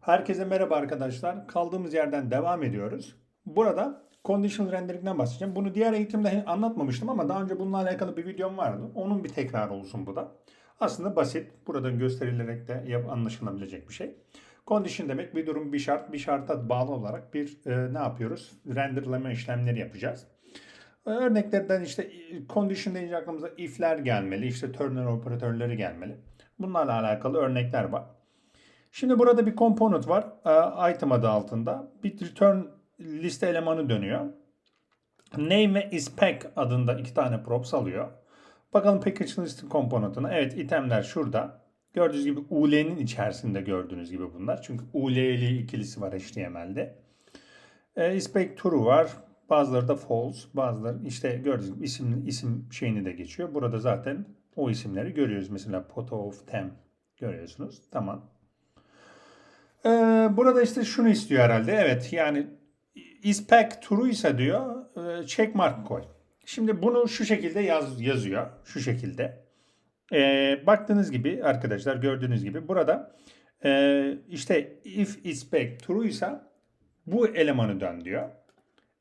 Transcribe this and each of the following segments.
Herkese merhaba arkadaşlar. Kaldığımız yerden devam ediyoruz. Burada conditional rendering'den bahsedeceğim. Bunu diğer eğitimde anlatmamıştım ama daha önce bununla alakalı bir videom vardı. Onun bir tekrarı olsun bu da. Aslında basit. Buradan gösterilerek de anlaşılabilecek bir şey. Condition demek bir durum, bir şart, bir şarta bağlı olarak bir e, ne yapıyoruz? Renderleme işlemleri yapacağız. Örneklerden işte e, condition deyince aklımıza if'ler gelmeli, işte terminal operatörleri gelmeli. Bunlarla alakalı örnekler var. Şimdi burada bir component var. e, Item adı altında. Bir return liste elemanı dönüyor. Name ve isPack adında iki tane props alıyor. Bakalım package list component'ına. Evet itemler şurada. Gördüğünüz gibi UL'nin içerisinde gördüğünüz gibi bunlar. Çünkü UL'li ikilisi var HTML'de. E, isPack true var. Bazıları da false. Bazıları işte gördüğünüz gibi isim, isim şeyini de geçiyor. Burada zaten o isimleri görüyoruz. Mesela photo of tem görüyorsunuz. Tamam. Ee, burada işte şunu istiyor herhalde. Evet yani ispec true ise diyor e, check mark koy. Şimdi bunu şu şekilde yaz, yazıyor. Şu şekilde. Ee, baktığınız gibi arkadaşlar gördüğünüz gibi burada e, işte if ispec true ise bu elemanı dön diyor.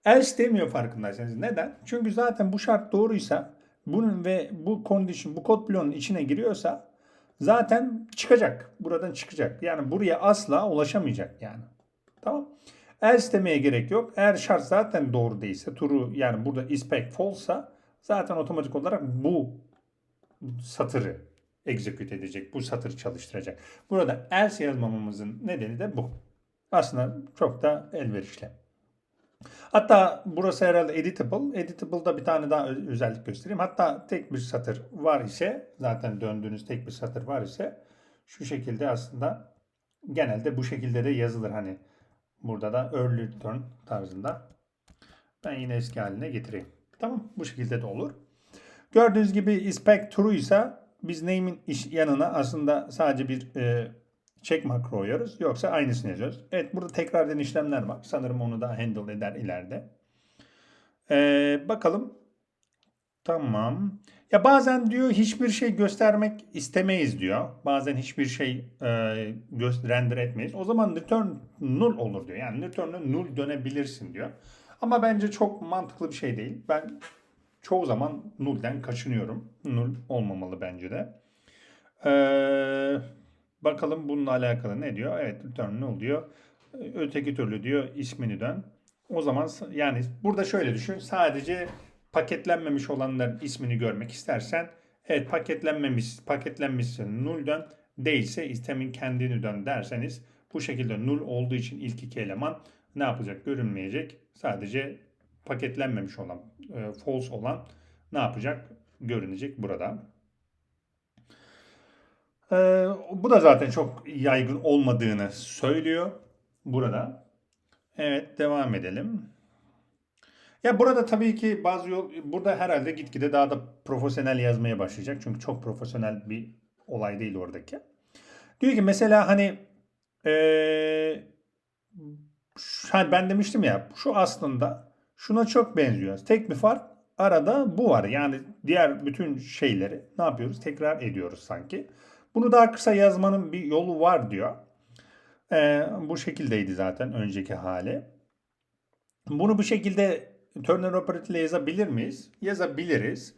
Else demiyor farkındaysanız. Neden? Çünkü zaten bu şart doğruysa bunun ve bu condition bu kod bloğunun içine giriyorsa zaten çıkacak. Buradan çıkacak. Yani buraya asla ulaşamayacak yani. Tamam. Else demeye gerek yok. Eğer şart zaten doğru değilse, true yani burada ispec false'sa zaten otomatik olarak bu satırı execute edecek. Bu satırı çalıştıracak. Burada else yazmamamızın nedeni de bu. Aslında çok da elverişli. Hatta burası herhalde editable. Editable'da bir tane daha özellik göstereyim. Hatta tek bir satır var ise zaten döndüğünüz tek bir satır var ise şu şekilde aslında genelde bu şekilde de yazılır. Hani burada da early return tarzında. Ben yine eski haline getireyim. Tamam bu şekilde de olur. Gördüğünüz gibi ispec true ise biz name'in iş yanına aslında sadece bir e, check mark koyuyoruz. Yoksa aynısını yazıyoruz. Evet burada tekrar eden işlemler var. Sanırım onu da handle eder ileride. Ee, bakalım. Tamam. Ya bazen diyor hiçbir şey göstermek istemeyiz diyor. Bazen hiçbir şey e, render etmeyiz. O zaman return null olur diyor. Yani return'ü null dönebilirsin diyor. Ama bence çok mantıklı bir şey değil. Ben çoğu zaman null'den kaçınıyorum. Null olmamalı bence de. Ee, bakalım bununla alakalı ne diyor? Evet return null diyor. Öteki türlü diyor ismini dön. O zaman yani burada şöyle düşün. Sadece paketlenmemiş olanların ismini görmek istersen evet paketlenmemiş paketlenmişse null dön değilse istemin kendini dön derseniz bu şekilde null olduğu için ilk iki eleman ne yapacak görünmeyecek. Sadece paketlenmemiş olan e, false olan ne yapacak görünecek burada. Ee, bu da zaten çok yaygın olmadığını söylüyor burada. Evet devam edelim. Ya burada tabii ki bazı yol burada herhalde gitgide daha da profesyonel yazmaya başlayacak. Çünkü çok profesyonel bir olay değil oradaki. Diyor ki mesela hani ee, hani ben demiştim ya şu aslında şuna çok benziyor. Tek bir fark arada bu var. Yani diğer bütün şeyleri ne yapıyoruz? Tekrar ediyoruz sanki. Bunu daha kısa yazmanın bir yolu var diyor. Ee, bu şekildeydi zaten önceki hali. Bunu bu şekilde Turner Operator ile yazabilir miyiz? Yazabiliriz.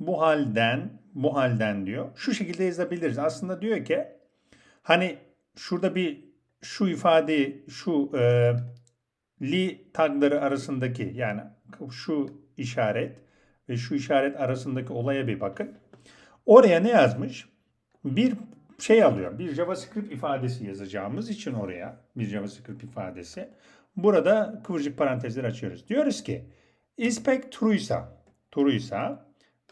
Bu halden, bu halden diyor. Şu şekilde yazabiliriz. Aslında diyor ki hani şurada bir şu ifadeyi şu e, li tagları arasındaki yani şu işaret ve şu işaret arasındaki olaya bir bakın. Oraya ne yazmış? Bir şey alıyor. Bir JavaScript ifadesi yazacağımız için oraya bir JavaScript ifadesi. Burada kıvırcık parantezler açıyoruz. Diyoruz ki ispec true'ysa true'ysa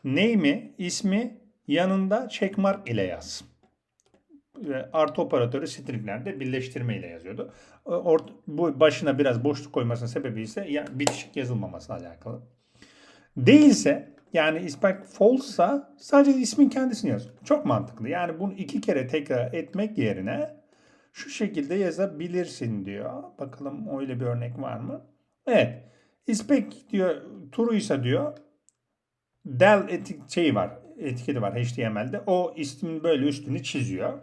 name'i ismi yanında checkmark ile yaz. Ve artı operatörü stringlerde birleştirme ile yazıyordu. Ort- bu başına biraz boşluk koymasının sebebi ise bitişik yazılmaması alakalı. Değilse yani ispec false'sa sadece ismin kendisini yaz. Çok mantıklı. Yani bunu iki kere tekrar etmek yerine şu şekilde yazabilirsin diyor. Bakalım öyle bir örnek var mı? Evet. Ispec diyor true'ysa diyor del etik şeyi var. Etiketi var HTML'de. O ismin böyle üstünü çiziyor.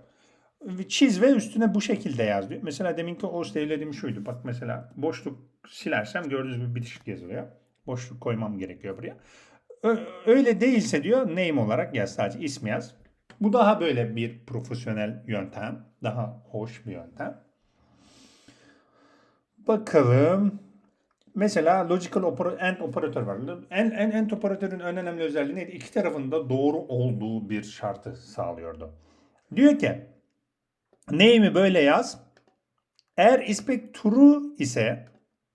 Çiz ve üstüne bu şekilde yaz diyor. Mesela deminki o sevlediğim şuydu. Bak mesela boşluk silersem gördüğünüz gibi bitişik yazılıyor. Boşluk koymam gerekiyor buraya. Öyle değilse diyor name olarak yaz sadece ismi yaz. Bu daha böyle bir profesyonel yöntem. Daha hoş bir yöntem. Bakalım. Mesela logical opera- and operatör var. En, en, and operatörün en önemli özelliği neydi? İki tarafın da doğru olduğu bir şartı sağlıyordu. Diyor ki name'i böyle yaz. Eğer ispek true ise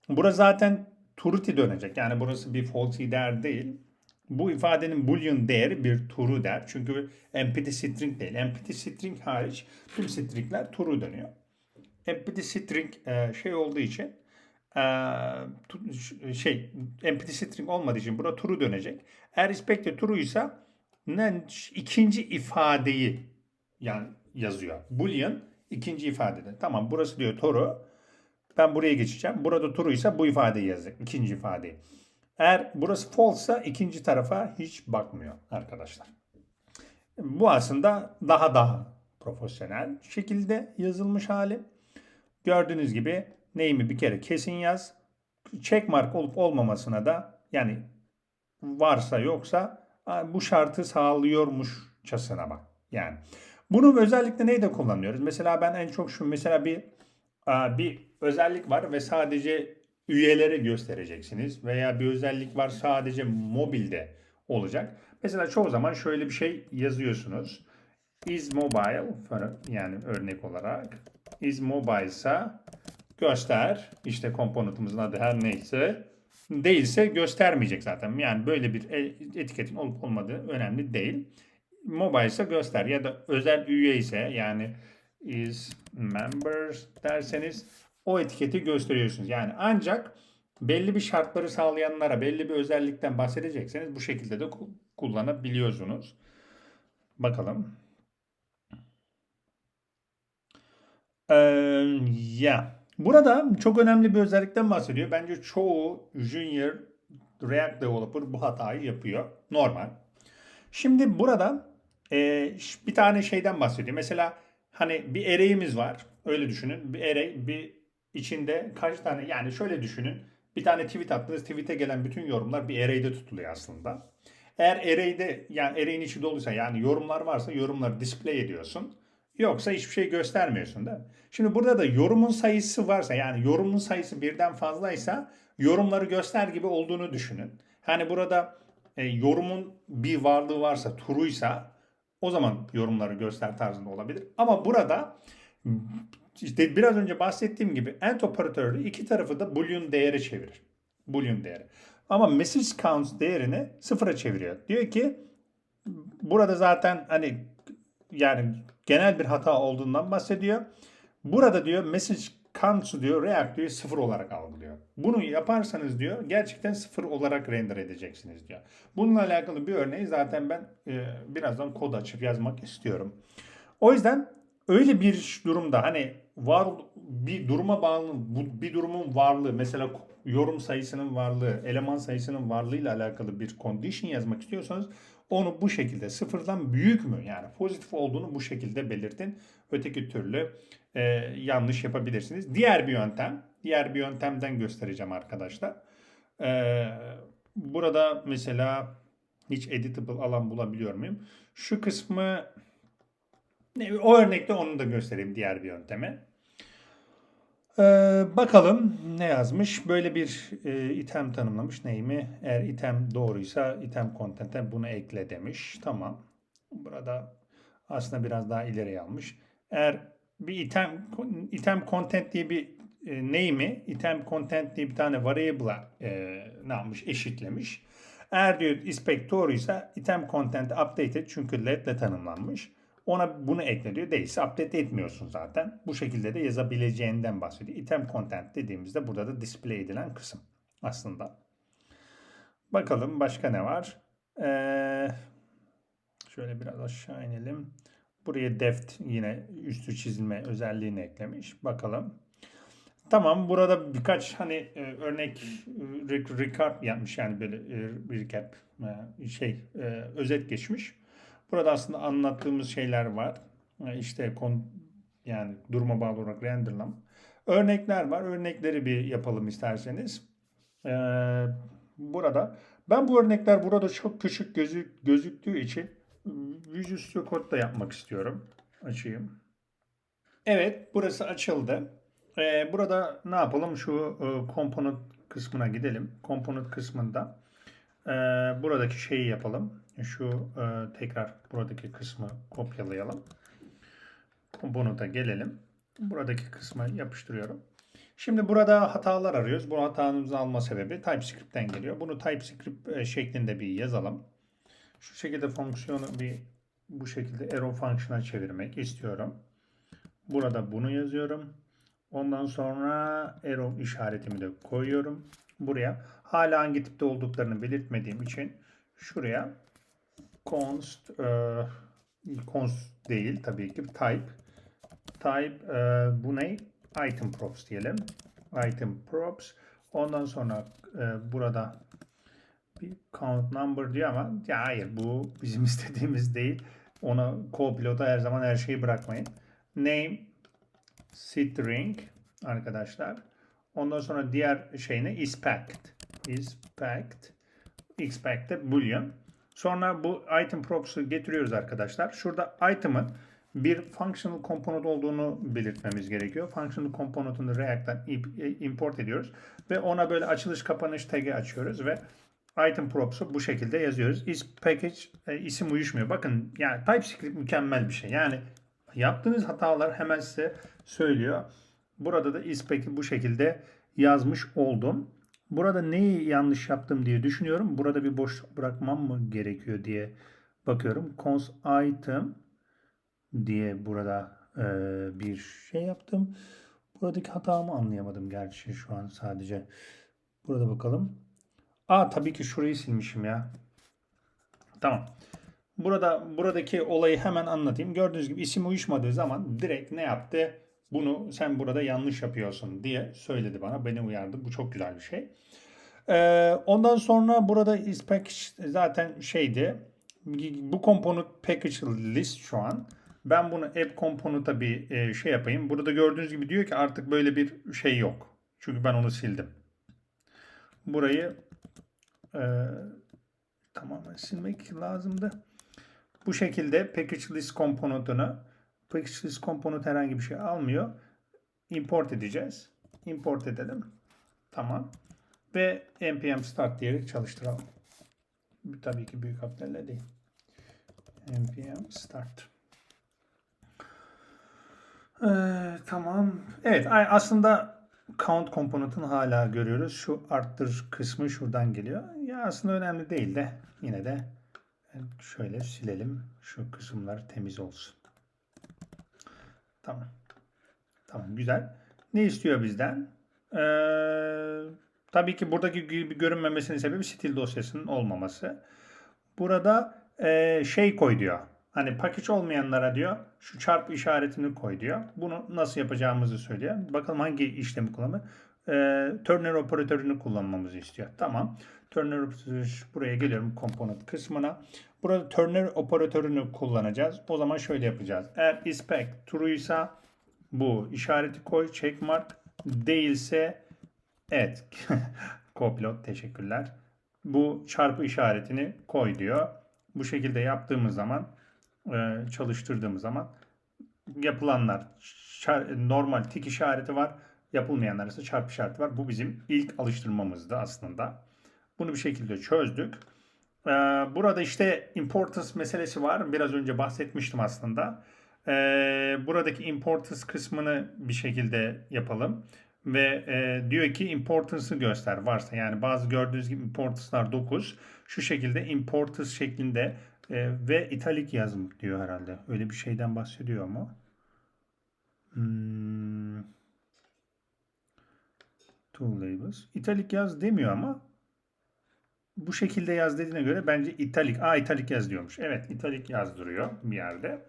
burası zaten truth'i dönecek. Yani burası bir false değer değil. Bu ifadenin boolean değeri bir true değer. Çünkü empty string değil. Empty string hariç tüm stringler true dönüyor. Empty string e, şey olduğu için e, şey empty string olmadığı için buna true dönecek. Eğer inspector true ise ikinci ifadeyi yani yazıyor. Boolean ikinci ifadede. Tamam burası diyor true. Ben buraya geçeceğim. Burada true ise bu ifadeyi yazacak. ikinci ifadeyi. Eğer burası false ise ikinci tarafa hiç bakmıyor arkadaşlar. Bu aslında daha daha profesyonel şekilde yazılmış hali. Gördüğünüz gibi name'i bir kere kesin yaz. Checkmark olup olmamasına da yani varsa yoksa bu şartı sağlıyormuşçasına bak. Yani bunu özellikle neyde kullanıyoruz? Mesela ben en çok şu mesela bir bir özellik var ve sadece üyeleri göstereceksiniz veya bir özellik var sadece mobilde olacak. Mesela çoğu zaman şöyle bir şey yazıyorsunuz. Is mobile yani örnek olarak is mobile ise göster işte komponentimizin adı her neyse değilse göstermeyecek zaten. Yani böyle bir e, etiketin olup olmadığı önemli değil. Mobile ise göster ya da özel üye ise yani is members derseniz o etiketi gösteriyorsunuz. Yani ancak belli bir şartları sağlayanlara belli bir özellikten bahsedecekseniz bu şekilde de kullanabiliyorsunuz. Bakalım. Ee, ya burada çok önemli bir özellikten bahsediyor. Bence çoğu junior React developer bu hatayı yapıyor. Normal. Şimdi burada e, bir tane şeyden bahsediyor. Mesela hani bir array'imiz var. Öyle düşünün. Bir array bir içinde kaç tane yani şöyle düşünün. Bir tane tweet attınız. Tweet'e gelen bütün yorumlar bir array'de tutuluyor aslında. Eğer array'de yani array'in içi doluysa yani yorumlar varsa yorumları display ediyorsun. Yoksa hiçbir şey göstermiyorsun değil mi? Şimdi burada da yorumun sayısı varsa yani yorumun sayısı birden fazlaysa yorumları göster gibi olduğunu düşünün. Hani burada e, yorumun bir varlığı varsa true'ysa o zaman yorumları göster tarzında olabilir. Ama burada işte biraz önce bahsettiğim gibi AND operatörü iki tarafı da boolean değeri çevirir. Boolean değeri. Ama message count değerini sıfıra çeviriyor. Diyor ki burada zaten hani yani genel bir hata olduğundan bahsediyor. Burada diyor message count diyor React diyor sıfır olarak algılıyor. Bunu yaparsanız diyor gerçekten sıfır olarak render edeceksiniz diyor. Bununla alakalı bir örneği zaten ben e, birazdan kod açıp yazmak istiyorum. O yüzden öyle bir durumda hani var bir duruma bağlı bu bir durumun varlığı mesela yorum sayısının varlığı, eleman sayısının varlığıyla alakalı bir condition yazmak istiyorsanız onu bu şekilde sıfırdan büyük mü yani pozitif olduğunu bu şekilde belirtin. Öteki türlü e, yanlış yapabilirsiniz. Diğer bir yöntem, diğer bir yöntemden göstereceğim arkadaşlar. E, burada mesela hiç editable alan bulabiliyor muyum? Şu kısmı o örnekte onu da göstereyim diğer bir yönteme. Ee, bakalım ne yazmış. Böyle bir e, item tanımlamış. Neyimi? Eğer item doğruysa item content'e bunu ekle demiş. Tamam. Burada aslında biraz daha ileri almış. Eğer bir item item content diye bir e, name'i item content diye bir tane variable'a e, ne yapmış? Eşitlemiş. Eğer diyor inspect doğruysa item content updated çünkü led ile tanımlanmış. Ona bunu ekle diyor. Değilse update etmiyorsun zaten. Bu şekilde de yazabileceğinden bahsediyor. Item content dediğimizde burada da display edilen kısım aslında. Bakalım başka ne var? Ee, şöyle biraz aşağı inelim. Buraya deft yine üstü çizilme özelliğini eklemiş. Bakalım. Tamam burada birkaç hani e, örnek e, recap yapmış yani böyle e, recap e, şey e, özet geçmiş. Burada aslında anlattığımız şeyler var. İşte Yani duruma bağlı olarak renderlama. Örnekler var. Örnekleri bir yapalım isterseniz. Ee, burada ben bu örnekler burada çok küçük gözü, gözüktüğü için Studio Code'da yapmak istiyorum. Açayım. Evet, burası açıldı. Ee, burada ne yapalım? Şu e, component kısmına gidelim. Component kısmında e, buradaki şeyi yapalım. Şu e, tekrar buradaki kısmı kopyalayalım. Component'a gelelim. Buradaki kısmı yapıştırıyorum. Şimdi burada hatalar arıyoruz. Bu hatanın alma sebebi TypeScript'ten geliyor. Bunu TypeScript e, şeklinde bir yazalım. Şu şekilde fonksiyonu bir bu şekilde arrow function'a çevirmek istiyorum. Burada bunu yazıyorum. Ondan sonra arrow işaretimi de koyuyorum. Buraya hala hangi tipte olduklarını belirtmediğim için şuraya const e, const değil tabii ki type type e, bu ne? Item props diyelim. Item props. Ondan sonra e, burada bir count number diyor ama ya hayır bu bizim istediğimiz değil. Ona co-pilot'a her zaman her şeyi bırakmayın. Name string arkadaşlar. Ondan sonra diğer şey ne? Expect. Expect. Expect de boolean. Sonra bu item props'u getiriyoruz arkadaşlar. Şurada item'ın bir functional component olduğunu belirtmemiz gerekiyor. Functional component'ını React'tan import ediyoruz ve ona böyle açılış kapanış tag'i açıyoruz ve item props'u bu şekilde yazıyoruz. Is package e, isim uyuşmuyor. Bakın yani TypeScript mükemmel bir şey. Yani yaptığınız hatalar hemen size söylüyor. Burada da is package bu şekilde yazmış oldum. Burada neyi yanlış yaptım diye düşünüyorum. Burada bir boş bırakmam mı gerekiyor diye bakıyorum. Cons item diye burada e, bir şey yaptım. Buradaki hatamı anlayamadım gerçi şu an sadece. Burada bakalım. Aa tabii ki şurayı silmişim ya. Tamam. Burada buradaki olayı hemen anlatayım. Gördüğünüz gibi isim uyuşmadığı zaman direkt ne yaptı? Bunu sen burada yanlış yapıyorsun diye söyledi bana. Beni uyardı. Bu çok güzel bir şey. Ee, ondan sonra burada is package zaten şeydi. Bu component package list şu an. Ben bunu app component'a bir e, şey yapayım. Burada gördüğünüz gibi diyor ki artık böyle bir şey yok. Çünkü ben onu sildim. Burayı e, tamamen silmek lazımdı. Bu şekilde package list komponentini list komponent herhangi bir şey almıyor. Import edeceğiz. Import edelim. Tamam. Ve npm start diyerek çalıştıralım. Tabii ki büyük harflerle değil. npm start. Ee, tamam. Evet aslında count komponentini hala görüyoruz. Şu arttır kısmı şuradan geliyor. Ya aslında önemli değil de yine de şöyle silelim. Şu kısımlar temiz olsun. Tamam. Tamam güzel. Ne istiyor bizden? Ee, tabii ki buradaki görünmemesinin sebebi stil dosyasının olmaması. Burada e, şey koy diyor. Hani package olmayanlara diyor şu çarpı işaretini koy diyor. Bunu nasıl yapacağımızı söylüyor. Bakalım hangi işlemi kullanır. Ee, Turner operatörünü kullanmamızı istiyor. Tamam. Turner buraya geliyorum komponent kısmına. Burada Turner operatörünü kullanacağız. O zaman şöyle yapacağız. Eğer inspect true ise bu işareti koy checkmark değilse evet Copilot teşekkürler. Bu çarpı işaretini koy diyor. Bu şekilde yaptığımız zaman e, çalıştırdığımız zaman yapılanlar normal tik işareti var. Yapılmayanlar ise çarpı işareti var. Bu bizim ilk alıştırmamızdı aslında. Bunu bir şekilde çözdük. E, burada işte importance meselesi var. Biraz önce bahsetmiştim aslında. E, buradaki importance kısmını bir şekilde yapalım. Ve e, diyor ki importance'ı göster varsa yani bazı gördüğünüz gibi importance'lar 9. Şu şekilde importance şeklinde e, ve italik yazım diyor herhalde. Öyle bir şeyden bahsediyor mu? Hmm. Tool labels. İtalik yaz demiyor ama bu şekilde yaz dediğine göre bence italik. Aa italik yaz diyormuş. Evet italik yazdırıyor bir yerde.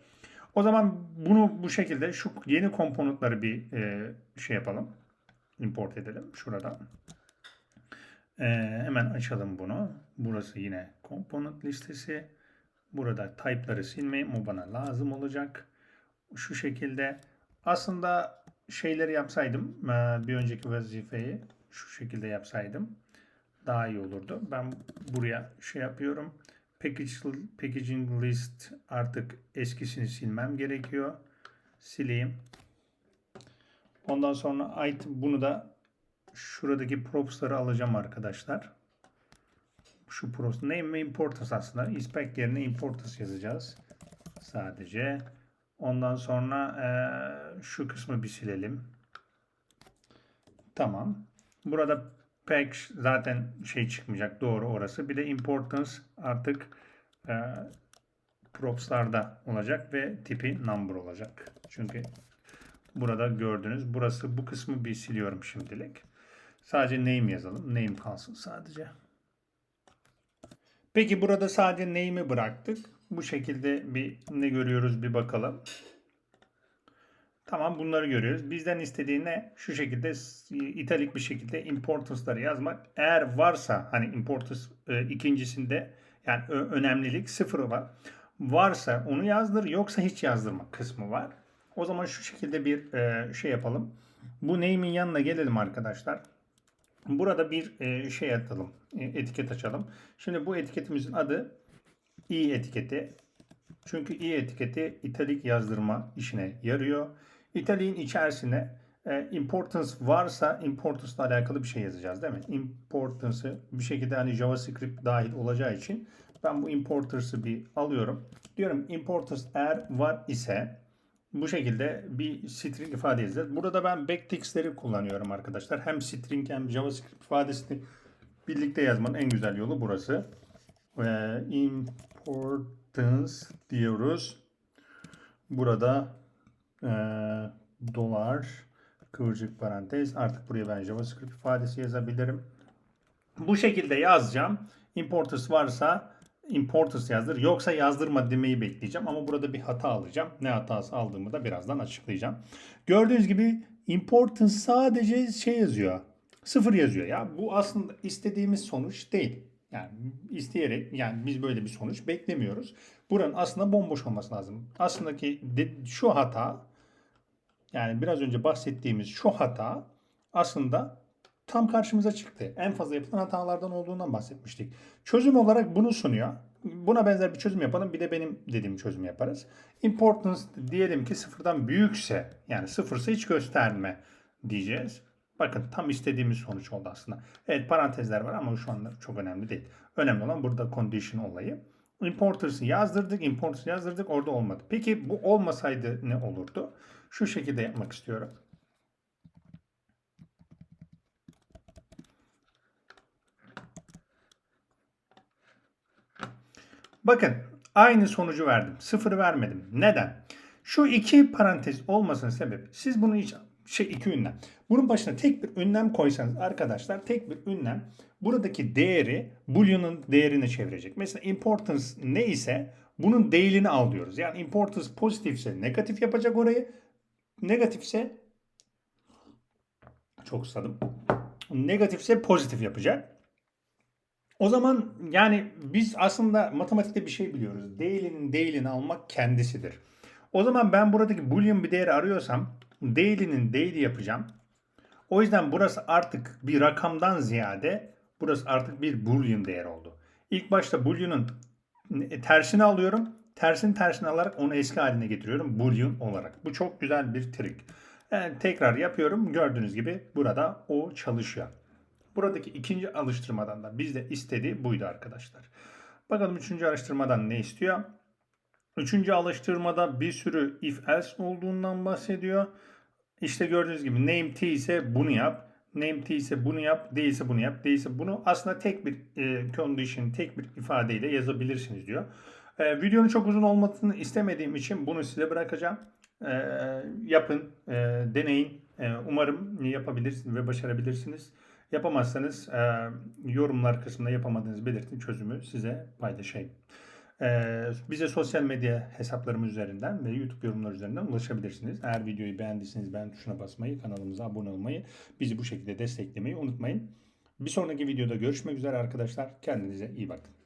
O zaman bunu bu şekilde şu yeni komponentleri bir e, şey yapalım. Import edelim şuradan. E, hemen açalım bunu. Burası yine komponent listesi. Burada type'ları silmeyeyim. O bana lazım olacak. Şu şekilde aslında şeyleri yapsaydım e, bir önceki vazifeyi şu şekilde yapsaydım daha iyi olurdu. Ben buraya şey yapıyorum. Package, packaging list artık eskisini silmem gerekiyor. Sileyim. Ondan sonra item bunu da şuradaki props'ları alacağım arkadaşlar. Şu props name ve importance aslında. Inspect yerine importance yazacağız. Sadece. Ondan sonra eee, şu kısmı bir silelim. Tamam. Burada pack zaten şey çıkmayacak. Doğru orası. Bir de importance artık eee props'larda olacak ve tipi number olacak. Çünkü burada gördünüz. Burası bu kısmı bir siliyorum şimdilik. Sadece name yazalım. Name kalsın sadece. Peki burada sadece name'i bıraktık. Bu şekilde bir ne görüyoruz bir bakalım. Tamam bunları görüyoruz. Bizden istediği ne? Şu şekilde s- italik bir şekilde importance'ları yazmak. Eğer varsa hani importance e, ikincisinde yani ö- önemlilik sıfırı var. Varsa onu yazdır yoksa hiç yazdırma kısmı var. O zaman şu şekilde bir e, şey yapalım. Bu name'in yanına gelelim arkadaşlar. Burada bir e, şey atalım. e, etiket açalım. Şimdi bu etiketimizin adı i etiketi. Çünkü i etiketi italik yazdırma işine yarıyor. İtaliğin içerisine e, importance varsa importance ile alakalı bir şey yazacağız değil mi? Importance'ı bir şekilde hani JavaScript dahil olacağı için ben bu importance'ı bir alıyorum. Diyorum importance eğer var ise bu şekilde bir string ifade edeceğiz. Burada ben backticks'leri kullanıyorum arkadaşlar. Hem string hem JavaScript ifadesini birlikte yazmanın en güzel yolu burası. Ee, importance diyoruz. Burada e, dolar kıvırcık parantez artık buraya ben JavaScript ifadesi yazabilirim. Bu şekilde yazacağım. Importance varsa importance yazdır. Yoksa yazdırma demeyi bekleyeceğim. Ama burada bir hata alacağım. Ne hatası aldığımı da birazdan açıklayacağım. Gördüğünüz gibi importance sadece şey yazıyor. Sıfır yazıyor ya. Bu aslında istediğimiz sonuç değil. Yani isteyerek yani biz böyle bir sonuç beklemiyoruz. Buranın aslında bomboş olması lazım. Aslında ki şu hata yani biraz önce bahsettiğimiz şu hata aslında tam karşımıza çıktı. En fazla yapılan hatalardan olduğundan bahsetmiştik. Çözüm olarak bunu sunuyor. Buna benzer bir çözüm yapalım. Bir de benim dediğim çözümü yaparız. Importance diyelim ki sıfırdan büyükse yani sıfırsa hiç gösterme diyeceğiz. Bakın tam istediğimiz sonuç oldu aslında. Evet parantezler var ama şu anda çok önemli değil. Önemli olan burada condition olayı. Importance'ı yazdırdık, importance yazdırdık orada olmadı. Peki bu olmasaydı ne olurdu? Şu şekilde yapmak istiyorum. Bakın aynı sonucu verdim. Sıfır vermedim. Neden? Şu iki parantez olmasının sebebi siz bunu hiç şey iki ünlem. Bunun başına tek bir ünlem koysanız arkadaşlar tek bir ünlem buradaki değeri boolean'ın değerine çevirecek. Mesela importance ne ise bunun değilini al diyoruz. Yani importance pozitifse negatif yapacak orayı. Negatifse çok susadım. Negatifse pozitif yapacak. O zaman yani biz aslında matematikte bir şey biliyoruz. Değilinin değilini almak kendisidir. O zaman ben buradaki boolean bir değeri arıyorsam değilinin değili yapacağım. O yüzden burası artık bir rakamdan ziyade burası artık bir boolean değer oldu. İlk başta boolean'ın tersini alıyorum. Tersin tersini alarak onu eski haline getiriyorum boolean olarak. Bu çok güzel bir trik. Yani tekrar yapıyorum. Gördüğünüz gibi burada o çalışıyor. Buradaki ikinci alıştırmadan da bizde istediği buydu arkadaşlar. Bakalım üçüncü alıştırmadan ne istiyor? Üçüncü alıştırmada bir sürü if else olduğundan bahsediyor. İşte gördüğünüz gibi name t ise bunu yap. Name t ise bunu yap. Değilse bunu yap. Değilse bunu aslında tek bir e, condition, tek bir ifadeyle yazabilirsiniz diyor. E, videonun çok uzun olmasını istemediğim için bunu size bırakacağım. E, yapın, e, deneyin. E, umarım yapabilirsiniz ve başarabilirsiniz. Yapamazsanız e, yorumlar kısmında yapamadığınızı belirtin çözümü size paylaşayım. E, bize sosyal medya hesaplarımız üzerinden ve YouTube yorumlar üzerinden ulaşabilirsiniz. Eğer videoyu beğendiyseniz beğen tuşuna basmayı, kanalımıza abone olmayı, bizi bu şekilde desteklemeyi unutmayın. Bir sonraki videoda görüşmek üzere arkadaşlar. Kendinize iyi bakın.